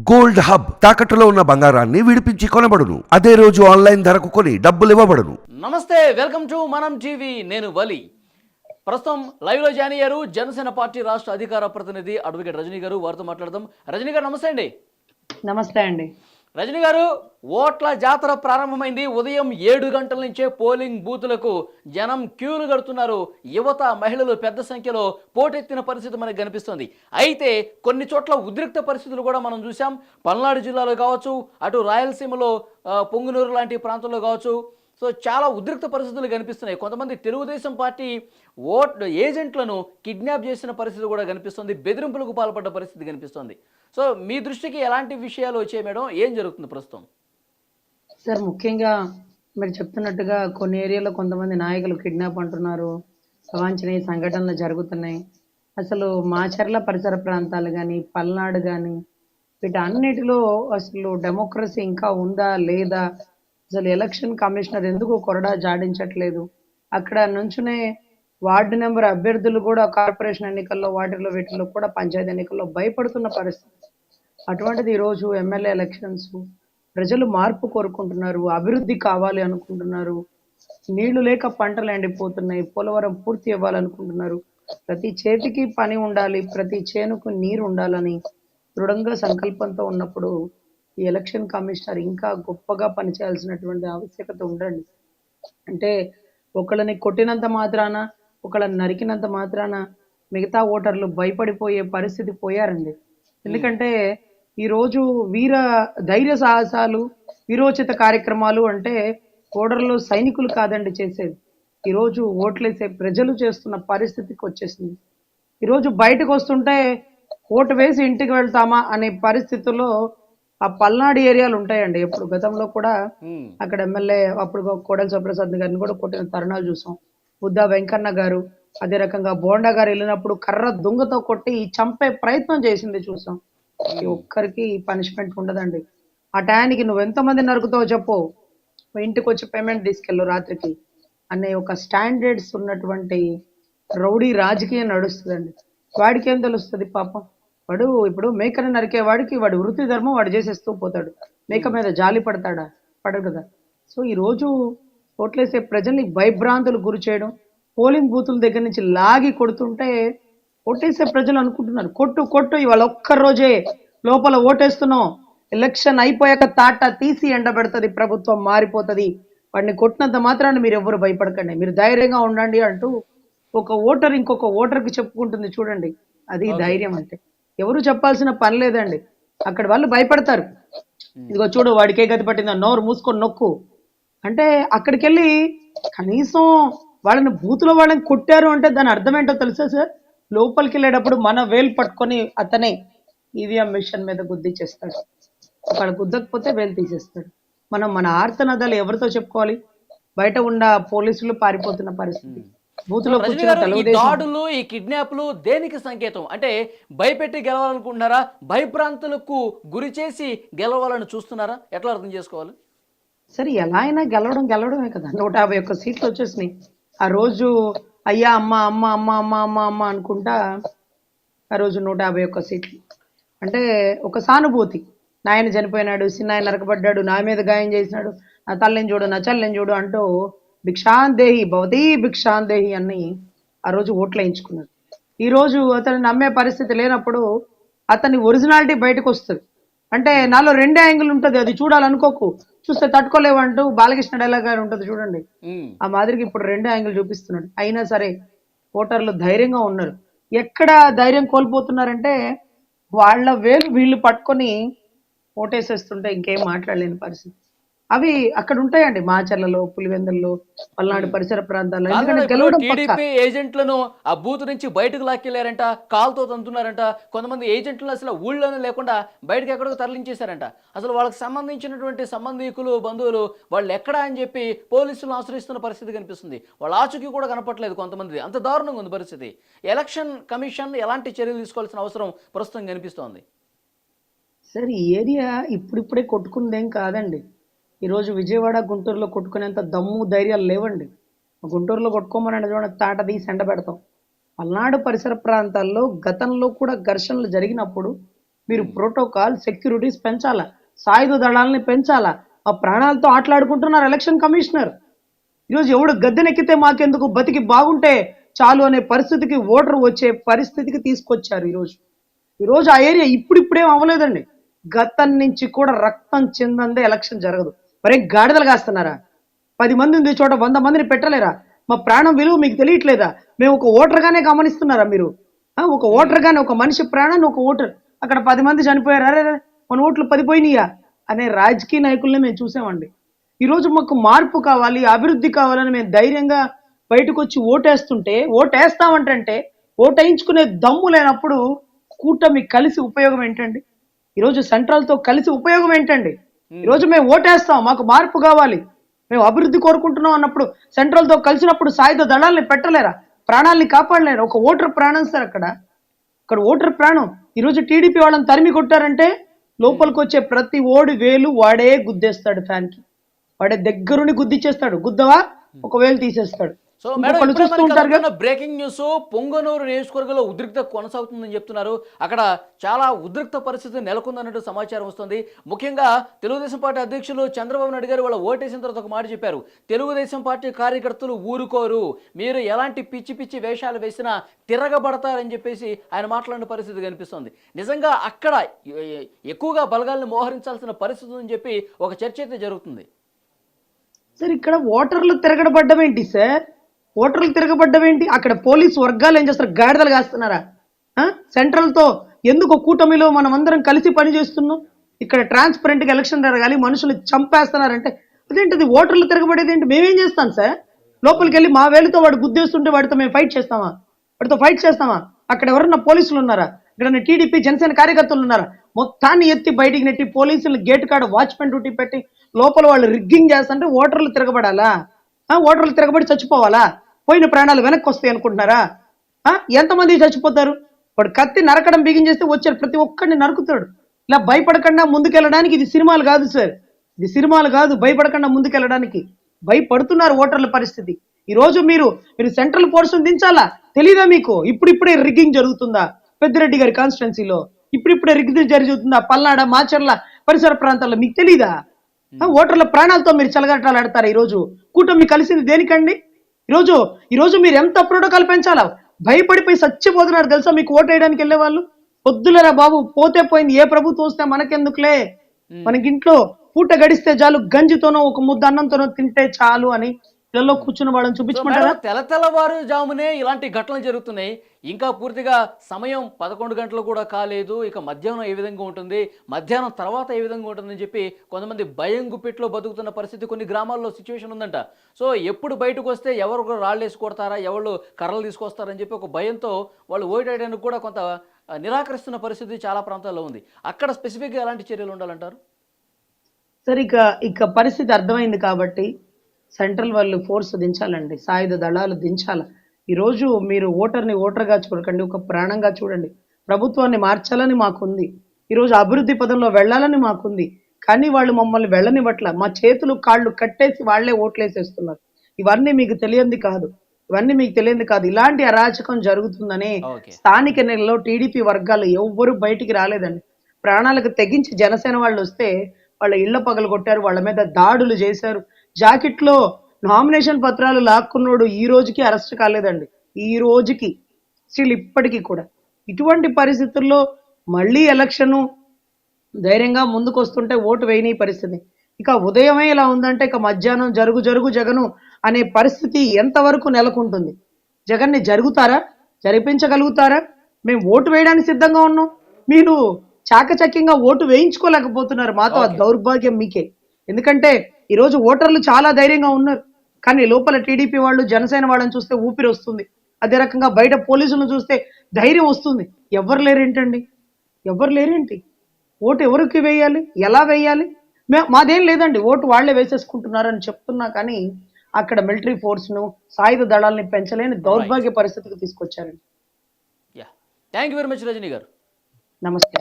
Gold hub తాకట్టులో ఉన్న బంగారాన్ని విడిపించి కొనబడును. అదే రోజు ఆన్లైన్ ధరకు కొని డబ్బులు ఇవ్వబడును. నమస్తే వెల్కమ్ టు మనం టీవీ. నేను వలి. ప్రస్తుతం లైవ్లో జాయిన్ అయ్యారు జనసేన పార్టీ రాష్ట్ర అధికార ప్రతినిధి అడ్వకేట్ రజనీ గారు. వారితో మాట్లాడదాం. రజనీ గారు నమస్తే అండి. నమస్తే అండి. రజనీ గారు ఓట్ల జాతర ప్రారంభమైంది. ఉదయం ఏడు గంటల నుంచే పోలింగ్ బూతులకు జనం క్యూలు కడుతున్నారు. యువత మహిళలు పెద్ద సంఖ్యలో పోటెత్తిన పరిస్థితి మనకు కనిపిస్తుంది. అయితే కొన్ని చోట్ల ఉద్రిక్త పరిస్థితులు కూడా మనం చూసాం పల్నాడు జిల్లాలో కావచ్చు అటు రాయలసీమలో పొంగునూరు లాంటి ప్రాంతంలో కావచ్చు సో చాలా ఉద్రిక్త పరిస్థితులు కనిపిస్తున్నాయి. కొంతమంది తెలుగుదేశం పార్టీ ఓట్ ఏజెంట్లను కిడ్నాప్ చేసిన పరిస్థితి కూడా కనిపిస్తుంది. బెదిరింపులకు పాల్పడ్డ పరిస్థితి కనిపిస్తుంది. సో మీ దృష్టికి ఎలాంటి విషయాలు వచ్చాయి మేడం? ఏం జరుగుతుంది ప్రస్తుతం? సార్ ముఖ్యంగా మీరు చెప్తున్నట్టుగా కొన్ని ఏరియాలో కొంతమంది నాయకులు కిడ్నాప్ అంటున్నారు. అవాంఛనీయ సంఘటనలు జరుగుతున్నాయి. అసలు మాచర్ల పరిసర ప్రాంతాలు కానీ పల్నాడు కానీ వీటన్నిటిలో అసలు డెమోక్రసీ ఇంకా ఉందా లేదా అసలు ఎలక్షన్ కమిషనర్ ఎందుకు కొరడా జాడించట్లేదు? అక్కడ నుంచునే వార్డు నెంబర్ అభ్యర్థులు కూడా కార్పొరేషన్ ఎన్నికల్లో వాటిలో వీటిల్లో కూడా పంచాయతీ ఎన్నికల్లో భయపడుతున్న పరిస్థితి. అటువంటిది ఈరోజు ఎమ్మెల్యే ఎలక్షన్స్ ప్రజలు మార్పు కోరుకుంటున్నారు అభివృద్ధి కావాలి అనుకుంటున్నారు. నీళ్ళు లేక పంటలు ఎండిపోతున్నాయి పోలవరం పూర్తి ఇవ్వాలనుకుంటున్నారు ప్రతి చేతికి పని ఉండాలి ప్రతి చేనుకు నీరు ఉండాలని దృఢంగా సంకల్పంతో ఉన్నప్పుడు ఈ ఎలక్షన్ కమిషనర్ ఇంకా గొప్పగా పనిచేయాల్సినటువంటి ఆవశ్యకత ఉండండి. అంటే ఒకళ్ళని కొట్టినంత మాత్రాన ఒకళ్ళని నరికినంత మాత్రాన మిగతా ఓటర్లు భయపడిపోయే పరిస్థితి పోయారండి. ఎందుకంటే ఈరోజు వీర ధైర్య సాహసాలు వీరోచిత కార్యక్రమాలు అంటే ఓటర్లు సైనికులు కాదండి చేసేది. ఈరోజు ఓట్లేసే ప్రజలు చేస్తున్న పరిస్థితికి వచ్చేసింది. ఈరోజు బయటకు వస్తుంటే ఓటు వేసి ఇంటికి వెళ్తామా అనే పరిస్థితుల్లో ఆ పల్నాడు ఏరియాలు ఉంటాయండి. ఎప్పుడు గతంలో కూడా అక్కడ ఎమ్మెల్యే అప్పుడు కోడెల సుప్రసాద్ గారిని కూడా కొట్టిన తరుణాలు చూసాం. బుద్ధా వెంకన్న గారు అదే రకంగా బోండా గారు వెళ్ళినప్పుడు కర్ర దుంగతో కొట్టి చంపే ప్రయత్నం చేసింది చూసాం. ఈ ఒక్కరికి పనిష్మెంట్ ఉండదండి. ఆ టయానికి నువ్వు ఎంతమంది నరుకుతావో చెప్పు. ఇంటికి వచ్చి పేమెంట్ తీసుకెళ్ళు రాత్రికి అనే ఒక స్టాండర్డ్స్ ఉన్నటువంటి రౌడీ రాజకీయం నడుస్తుందండి. వాడికి ఏం తెలుస్తుంది పాపం? వాడు ఇప్పుడు మేకని నరికే వాడికి వాడి వృత్తి ధర్మం వాడు చేసేస్తూ పోతాడు. మేక మీద జాలి పడతాడా? పడడు కదా. సో ఈ రోజు ఓట్లేసే ప్రజల్ని భయభ్రాంతులు గురి చేయడం పోలింగ్ బూతుల దగ్గర నుంచి లాగి కొడుతుంటే ఓటేసే ప్రజలు అనుకుంటున్నారు. కొట్టు కొట్టు ఇవాళ ఒక్క రోజే లోపల ఓటేస్తున్నాం. ఎలక్షన్ అయిపోయాక తాట తీసి ఎండబెడుతుంది ప్రభుత్వం మారిపోతుంది. వాడిని కొట్టినంత మాత్రాన మీరు ఎవ్వరు భయపడకండి. మీరు ధైర్యంగా ఉండండి అంటూ ఒక ఓటర్ ఇంకొక ఓటర్కి చెప్పుకుంటుంది చూడండి. అది ధైర్యం అంటే ఎవరు చెప్పాల్సిన పని లేదండి. అక్కడ వాళ్ళు భయపడతారు. ఇదిగో చూడు వాడికే గతి పట్టిందా. నోరు మూసుకొని నొక్కు. అంటే అక్కడికి వెళ్ళి కనీసం వాళ్ళని బూతులో వాళ్ళని కొట్టారు అంటే దాని అర్థం ఏంటో తెలుసా సార్? లోపలికి వెళ్ళేటప్పుడు మన వేలు పట్టుకొని అతనే ఈవీఎం మిషన్ మీద గుద్దిచ్చేస్తాడు అక్కడ గుద్దకపోతే వేలు తీసేస్తాడు. మనం మన ఆర్తనదాలు ఎవరితో చెప్పుకోవాలి? బయట ఉన్న పోలీసులు పారిపోతున్న పరిస్థితి. ఈ దాడులు ఈ కిడ్నాప్లు దేనికి సంకేతం? అంటే భయపెట్టి గెలవాలనుకుంటున్నారా? భయభ్రాంతులకు గురి చేసి గెలవాలని చూస్తున్నారా? ఎట్లా అర్థం చేసుకోవాలి? సరే ఎలా అయినా గెలవడం గెలవడమే కదా. నూట యాభై ఒక్క సీట్లు వచ్చేసినాయి. ఆ రోజు అయ్యా అమ్మ అమ్మ అమ్మ అమ్మ అమ్మ అమ్మ అనుకుంటా ఆ రోజు నూట యాభై ఒక్క సీట్లు. అంటే ఒక సానుభూతి. నాయన చనిపోయినాడు చిన్నాయన నరకబడ్డాడు నా మీద గాయం చేసినాడు నా తల్లిని చూడు నా చెల్లిని చూడు అంటూ భిక్షాందేహి భవతీ భిక్షాందేహి అని ఆ రోజు ఓట్లు వేయించుకున్నాడు. ఈ రోజు అతను నమ్మే పరిస్థితి లేనప్పుడు అతని ఒరిజినాలిటీ బయటకు వస్తుంది. అంటే నాలో రెండే యాంగిల్ ఉంటుంది అది చూడాలనుకోకు. చూస్తే తట్టుకోలేవంటూ బాలకృష్ణ డైలాగ్ గారు ఉంటుంది చూడండి. ఆ మాదిరికి ఇప్పుడు రెండో యాంగిల్ చూపిస్తున్నాడు. అయినా సరే ఓటర్లు ధైర్యంగా ఉన్నారు. ఎక్కడ ధైర్యం కోల్పోతున్నారంటే వాళ్ళ వేలు వీళ్ళు పట్టుకొని ఓటేసేస్తుంటే ఇంకేం మాట్లాడలేని పరిస్థితి. అవి అక్కడ ఉంటాయండి మాచర్లలో పులివెందుల్లో పల్నాడు పరిసర ప్రాంతాల్లో. ఎందుకంటే గెలవడం పక్క. టీడీపీ ఏజెంట్లను ఆ బూత్ నుంచి బయటకు లాక్కెళ్ళారంట కాల్తో తంతున్నారంట కొంతమంది ఏజెంట్లను అసలు ఊళ్ళోనే లేకుండా బయటకు ఎక్కడికో తరలించేశారంట. అసలు వాళ్ళకి సంబంధించినటువంటి సంబంధికులు బంధువులు వాళ్ళు ఎక్కడా అని చెప్పి పోలీసులను ఆశ్రయిస్తున్న పరిస్థితి కనిపిస్తుంది. వాళ్ళ ఆచూకీ కూడా కనపట్లేదు కొంతమంది. అంత దారుణంగా ఉంది పరిస్థితి. ఎలక్షన్ కమిషన్ ఎలాంటి చర్యలు తీసుకోవాల్సిన అవసరం ప్రస్తుతం కనిపిస్తోంది. సార్ ఈ ఏరియా ఇప్పుడిప్పుడే కొట్టుకుందేం కాదండి. ఈరోజు విజయవాడ గుంటూరులో కొట్టుకునేంత దమ్ము ధైర్యాలు లేవండి. గుంటూరులో కొట్టుకోమని చూడండి తాట తీసి ఎండ పెడతాం. పల్నాడు పరిసర ప్రాంతాల్లో గతంలో కూడా ఘర్షణలు జరిగినప్పుడు మీరు ప్రోటోకాల్ సెక్యూరిటీస్ పెంచాలా? సాయుధ దళాలని పెంచాలా? ఆ ప్రాణాలతో ఆటలాడుకుంటున్నారు ఎలక్షన్ కమిషనర్. ఈరోజు ఎవడు గద్దెనెక్కితే మాకెందుకు? బతికి బాగుంటే చాలు అనే పరిస్థితికి ఓటర్ వచ్చే పరిస్థితికి తీసుకొచ్చారు ఈరోజు ఈరోజు ఆ ఏరియా ఇప్పుడిప్పుడేం అవ్వలేదండి. గతం నుంచి కూడా రక్తం చెందందే ఎలక్షన్ జరగదు. మరి గాడిదలు కాస్తున్నారా? పది మంది ఉంది చోట వంద మందిని పెట్టలేరా? మా ప్రాణం విలువ మీకు తెలియట్లేదా? మేము ఒక ఓటర్గానే గమనిస్తున్నారా మీరు? ఒక ఓటర్గానే ఒక మనిషి ప్రాణాన్ని ఒక ఓటర్. అక్కడ పది మంది చనిపోయారు. అరే అరే, మన ఓట్లు పది పోయినాయా? అనే రాజకీయ నాయకుల్ని మేము చూసామండి. ఈరోజు మాకు మార్పు కావాలి అభివృద్ధి కావాలని మేము ధైర్యంగా బయటకు వచ్చి ఓటేస్తుంటే ఓటేస్తామంటే ఓటేయించుకునే దమ్ము లేనప్పుడు కూటమి కలిసి ఉపయోగం ఏంటండి? ఈరోజు సెంట్రల్తో కలిసి ఉపయోగం ఏంటండి? ఈరోజు మేము ఓటేస్తాం మాకు మార్పు కావాలి. మేము అభివృద్ధి కోరుకుంటున్నాం అన్నప్పుడు సెంట్రల్తో కలిసినప్పుడు సాయుధ దళాల్ని పెట్టలేరా? ప్రాణాల్ని కాపాడలేరు? ఒక ఓటర్ ప్రాణం సార్ అక్కడ. అక్కడ ఓటర్ ప్రాణం. ఈరోజు టీడీపీ వాళ్ళని తరిమి కొట్టారంటే లోపలికి వచ్చే ప్రతి ఓడి వేలు వాడే గుద్దేస్తాడు ఫ్యాన్కి. వాడే దగ్గరుండి గుద్దిచ్చేస్తాడు. గుద్దవా? ఒక వేలు తీసేస్తాడు. So madam breaking news Punganur నియోజకవర్గంలో ఉద్రిక్త కొనసాగుతుందని చెప్తున్నారు. అక్కడ చాలా ఉద్రిక్త పరిస్థితి నెలకొందన్నట్టు సమాచారం వస్తుంది. ముఖ్యంగా తెలుగుదేశం పార్టీ అధ్యక్షులు చంద్రబాబు నాయుడు గారు వాళ్ళ ఓటేసిన తర్వాత ఒక మాట చెప్పారు. తెలుగుదేశం పార్టీ కార్యకర్తలు ఊరుకోరు. మీరు ఎలాంటి పిచ్చి పిచ్చి వేషాలు వేసినా తిరగబడతారని చెప్పేసి ఆయన మాట్లాడిన పరిస్థితి కనిపిస్తుంది. నిజంగా అక్కడ ఎక్కువగా బలగాలను మోహరించాల్సిన పరిస్థితి ఉందని చెప్పి ఒక చర్చ అయితే జరుగుతుంది. సార్ ఇక్కడ ఓటర్లు తిరగడబడ్డం ఏంటి సార్? ఓటర్లు తిరగబడ్డం ఏంటి? అక్కడ పోలీస్ వర్గాలు ఏం చేస్తారు? గాడిదలు కాస్తున్నారా? సెంట్రల్తో ఎందుకు కూటమిలో మనం అందరం కలిసి పని చేస్తున్నాం? ఇక్కడ ట్రాన్స్పరెంట్గా ఎలక్షన్ జరగాలి మనుషులు చంపేస్తున్నారంటే అదేంటిది? ఓటర్లు తిరగబడేది ఏంటి? మేమేం చేస్తాం సార్? లోపలికి వెళ్ళి మా వేలుతో వాడు గుద్దేస్తుంటే వాడితో మేము ఫైట్ చేస్తామా? వాడితో ఫైట్ చేస్తామా? అక్కడ ఎవరన్నా పోలీసులు ఉన్నారా? ఇక్కడ టీడీపీ జనసేన కార్యకర్తలు ఉన్నారా? మొత్తాన్ని ఎత్తి బయటికి నెట్టి పోలీసులు గేట్ కాడ వాచ్మెన్ డ్యూటీ పెట్టి లోపల వాళ్ళు రిగ్గింగ్ చేస్తుంటే ఓటర్లు తిరగబడాలా? ఓటర్లు తిరగబడి చచ్చిపోవాలా? పోయిన ప్రాణాలు వెనక్కి వస్తాయి అనుకుంటున్నారా? ఎంతమంది చచ్చిపోతారు? వాడు కత్తి నరకడం బిగించేస్తే వచ్చారు ప్రతి ఒక్కడిని నరుకుతాడు. ఇలా భయపడకుండా ముందుకెళ్ళడానికి ఇది సినిమాలు కాదు సార్. ఇది సినిమాలు కాదు భయపడకుండా ముందుకెళ్ళడానికి. భయపడుతున్నారు ఓటర్ల పరిస్థితి. ఈ రోజు మీరు మీరు సెంట్రల్ ఫోర్స్ దించాలా? తెలీదా మీకు? ఇప్పుడిప్పుడే రిగ్గింగ్ జరుగుతుందా? పెద్దిరెడ్డి గారి కాన్స్టిట్యున్సీలో. ఇప్పుడిప్పుడే రిగ్గింగ్ జరుగుతుందా? పల్నాడ మాచర్ల పరిసర ప్రాంతాల్లో మీకు తెలీదా? ఓటర్ల ప్రాణాలతో మీరు చెలగట్టాలు ఆడతారు ఈ రోజు కూటమి కలిసింది దేనికండి? ఈరోజు ఈరోజు మీరు ఎంత ప్రోటోకాల్ పెంచాలా? భయపడిపోయి చచ్చిపోతున్నారు తెలుసా మీకు ఓటు వేయడానికి వెళ్ళే వాళ్ళు వద్దులేరా బాబు పోతే పోయింది ఏ ప్రభుత్వం వస్తే మనకెందుకులే? మనకి ఇంట్లో పూట గడిస్తే చాలు గంజితోనో ఒక ముద్ద అన్నంతోనో తింటే చాలు అని ఇళ్ళలో కూర్చున్న వాళ్ళని చూపించుకుంటారా తెల్ల తెల్లవారు జామునే ఇలాంటి ఘటనలు జరుగుతున్నాయి. ఇంకా పూర్తిగా సమయం పదకొండు గంటలు కూడా కాలేదు. ఇక మధ్యాహ్నం ఏ విధంగా ఉంటుంది? మధ్యాహ్నం తర్వాత ఏ విధంగా ఉంటుందని చెప్పి కొంతమంది భయం గుప్పిట్లో బతుకుతున్న పరిస్థితి కొన్ని గ్రామాల్లో సిచ్యువేషన్ ఉందంట. సో ఎప్పుడు బయటకు వస్తే ఎవరు కూడా రాళ్ళు వేసి కొడతారా? ఎవరు కర్రలు తీసుకొస్తారని చెప్పి ఒక భయంతో వాళ్ళు ఓటేయడానికి కూడా కొంత నిరాకరిస్తున్న పరిస్థితి చాలా ప్రాంతాల్లో ఉంది. అక్కడ స్పెసిఫిక్గా ఎలాంటి చర్యలు ఉండాలంటారు? సరే ఇక ఇక పరిస్థితి అర్థమైంది కాబట్టి సెంట్రల్ వాళ్ళు ఫోర్స్ దించాలండి. సాయుధ దళాలు దించాల. ఈరోజు మీరు ఓటర్ని ఓటర్గా చూడకండి ఒక ప్రాణంగా చూడండి. ప్రభుత్వాన్ని మార్చాలని మాకుంది. ఈరోజు అభివృద్ధి పదంలో వెళ్ళాలని మాకుంది. కానీ వాళ్ళు మమ్మల్ని వెళ్ళనివ్వట్ల. మా చేతులు కాళ్ళు కట్టేసి వాళ్ళే ఓట్లేసేస్తున్నారు. ఇవన్నీ మీకు తెలియంది కాదు. ఇవన్నీ మీకు తెలియంది కాదు. ఇలాంటి అరాచకం జరుగుతుందని స్థానిక ఎన్నికల్లో టీడీపీ వర్గాలు ఎవ్వరూ బయటికి రాలేదండి. ప్రాణాలకు తెగించి జనసేన వాళ్ళు వస్తే వాళ్ళ ఇళ్ళ పగలు కొట్టారు వాళ్ళ మీద దాడులు చేశారు. జాకెట్లో నామినేషన్ పత్రాలు లాక్కున్నోడు ఈ రోజుకి అరెస్ట్ కాలేదండి. ఈ రోజుకి. స్టిల్ ఇప్పటికీ కూడా. ఇటువంటి పరిస్థితుల్లో మళ్ళీ ఎలక్షను ధైర్యంగా ముందుకు వస్తుంటే ఓటు వేయని పరిస్థితి. ఇక ఉదయమే ఇలా ఉందంటే ఇక మధ్యాహ్నం జరుగు జరుగు జగను అనే పరిస్థితి ఎంతవరకు నెలకొంటుంది? జగన్ని జరుగుతారా? జరిపించగలుగుతారా? మేము ఓటు వేయడానికి సిద్ధంగా ఉన్నాం. మీరు చాకచక్యంగా ఓటు వేయించుకోలేకపోతున్నారు. మాతో ఆ దౌర్భాగ్యం మీకే. ఎందుకంటే ఈరోజు ఓటర్లు చాలా ధైర్యంగా ఉన్నారు. కానీ లోపల టీడీపీ వాళ్ళు జనసేన వాళ్ళని చూస్తే ఊపిరి వస్తుంది. అదే రకంగా బయట పోలీసులను చూస్తే ధైర్యం వస్తుంది. ఎవరు లేరేంటండి? ఎవరు లేరేంటి? ఓటు ఎవరికి వేయాలి? ఎలా వేయాలి? మే మాదేం లేదండి. ఓటు వాళ్ళే వేసేసుకుంటున్నారని చెప్తున్నా కానీ అక్కడ మిలిటరీ ఫోర్స్ను సాయుధ దళాలని పెంచలేని దౌర్భాగ్య పరిస్థితికి తీసుకొచ్చారండి. Yeah thank you very much Rajani garu. నమస్తే.